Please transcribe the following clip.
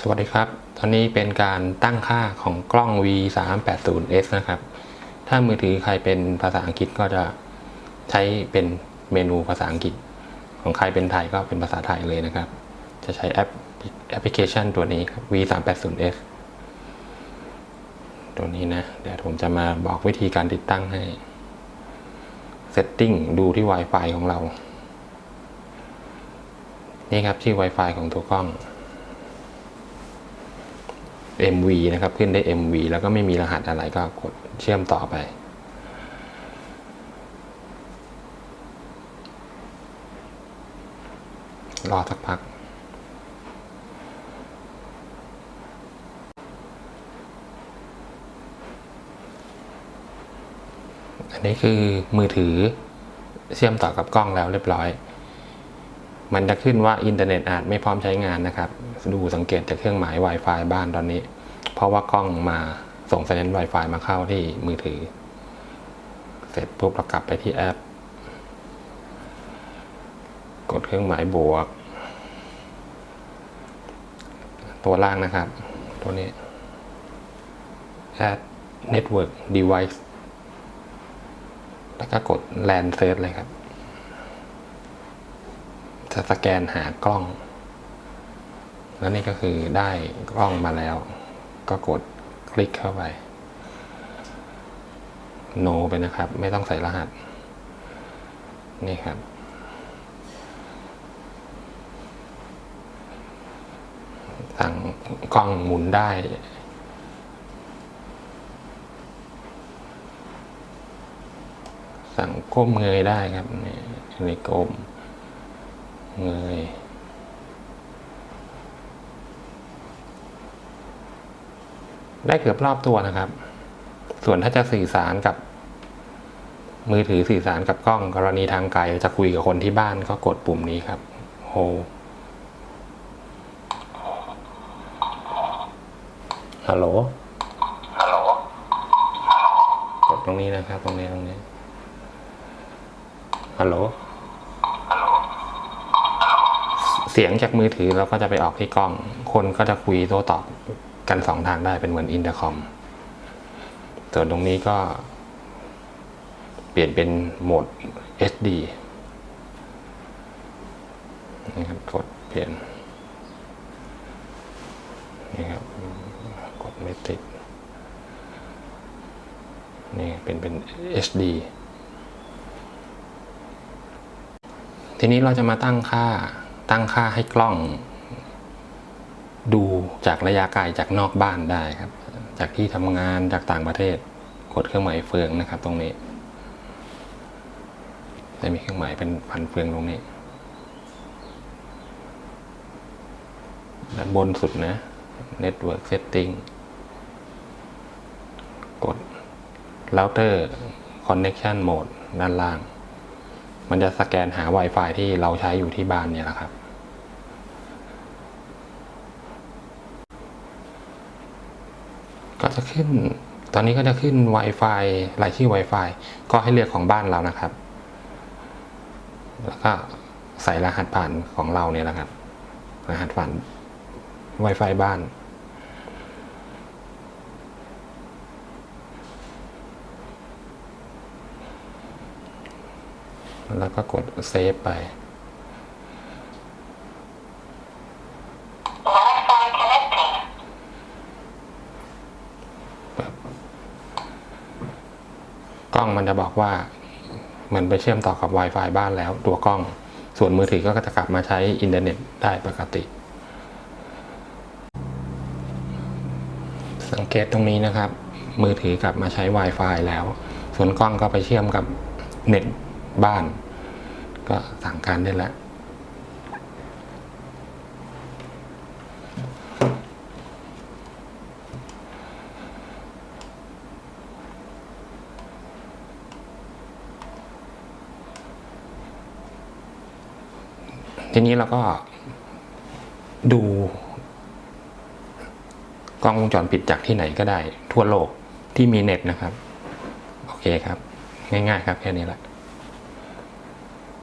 สวัสดีครับ ตอนนี้เป็นการตั้งค่าของกล้อง V 3 8 0 S นะครับ ถ้ามือถือใครเป็นภาษาอังกฤษก็จะใช้เป็นเมนูภาษาอังกฤษ ของใครเป็นไทยก็เป็นภาษาไทยเลยนะครับ จะใช้แอปแอปพลิเคชันตัวนี้ครับ V 3 8 0 S ตัวนี้นะ เดี๋ยวผมจะมาบอกวิธีการติดตั้งให้ Setting ดูที่ Wi-Fi ของเรา นี่ครับชื่อ Wi-Fi ของตัวกล้อง MV นะครับ ขึ้นได้ MV แล้วก็ไม่มีรหัสอะไรก็กดเชื่อมต่อไป รอสักพัก อันนี้คือมือถือเชื่อมต่อกับกล้องแล้วเรียบร้อย มันจะขึ้นว่าอินเทอร์เน็ตอาจไม่พร้อมใช้งานนะครับ ดูสังเกตจากเครื่องหมาย Wi-Fi บ้านตอนนี้ เพราะว่ากล้องมาส่งสัญญาณ Wi-Fi มาเข้าที่มือถือ เสร็จปุ๊บเรากลับไปที่แอป กดเครื่องหมายบวก ตัวล่างนะครับ ตัวนี้ add network device แล้วก็กด LAN search เลยครับ จะสแกนหากล้อง แล้วนี่ก็คือได้กล้องมาแล้ว ก็กดคลิกเข้าไป โนไปนะครับ ไม่ต้องใส่รหัส นี่ครับ สั่งกล้องหมุนได้สั่งก้มเงยได้ครับนี่นี่ก้ม เงยได้เกือบรอบตัวนะครับ ส่วนถ้าจะสื่อสารกับ มือถือสื่อสารกับกล้อง กรณีทางไกลจะคุยกับคนที่บ้านก็กดปุ่มนี้ครับโฮฮัลโหลฮัลโหลกดตรงนี้นะครับ ตรงนี้ตรงนี้ฮัลโหล ฮัลโหล เสียงจากมือถือเราก็จะไปออกที่กล้อง คนก็จะคุยโต้ตอบกันสองทางได้เป็นเหมือนอินเตอร์คอม ส่วนตรงนี้ก็ เปลี่ยนเป็นโหมด SD นะครับกดเปลี่ยนนี่ครับกดไม่ติด นี่เป็นเป็น HD ทีนี้เราจะมาตั้งค่า ตั้งค่าให้กล้อง ดูจากระยะไกลจากนอกบ้านได้ครับ จากที่ทำงานจากต่างประเทศ กดเครื่องหมายเฟืองนะครับ ตรงนี้จะมีเครื่องหมายเป็นพันเฟืองตรงนี้ด้านบนสุดนะ Network Setting กด Router Connection Mode ด้านล่าง มันจะสแกนหา Wi-Fi ที่เราใช้อยู่ที่บ้านเนี่ยแหละครับ ก็จะขึ้น ตอนนี้ก็จะขึ้น Wi-Fi รายชื่อ Wi-Fi ก็ให้เลือกของบ้านเรานะครับ แล้วก็ใส่รหัสผ่านของเราเนี่ยแหละครับ รหัสผ่าน Wi-Fi บ้าน แล้วก็กดเซฟไป กล้องมันจะบอกว่า มันไปเชื่อมต่อกับ Wi-Fi บ้านแล้วตัวกล้อง ส่วนมือถือก็จะกลับมาใช้อินเทอร์เน็ตได้ปกติ สังเกตตรงนี้นะครับ มือถือกลับมาใช้ Wi-Fi แล้ว ส่วนกล้องก็ไปเชื่อมกับเน็ต บ้าน ก็สั่งการได้แล้วทีนี้เราก็ดูกล้องวงจรปิดจากที่ไหนก็ได้ ทั่วโลกที่มีเน็ตนะครับ โอเคครับ ง่ายๆครับ แค่นี้แหละ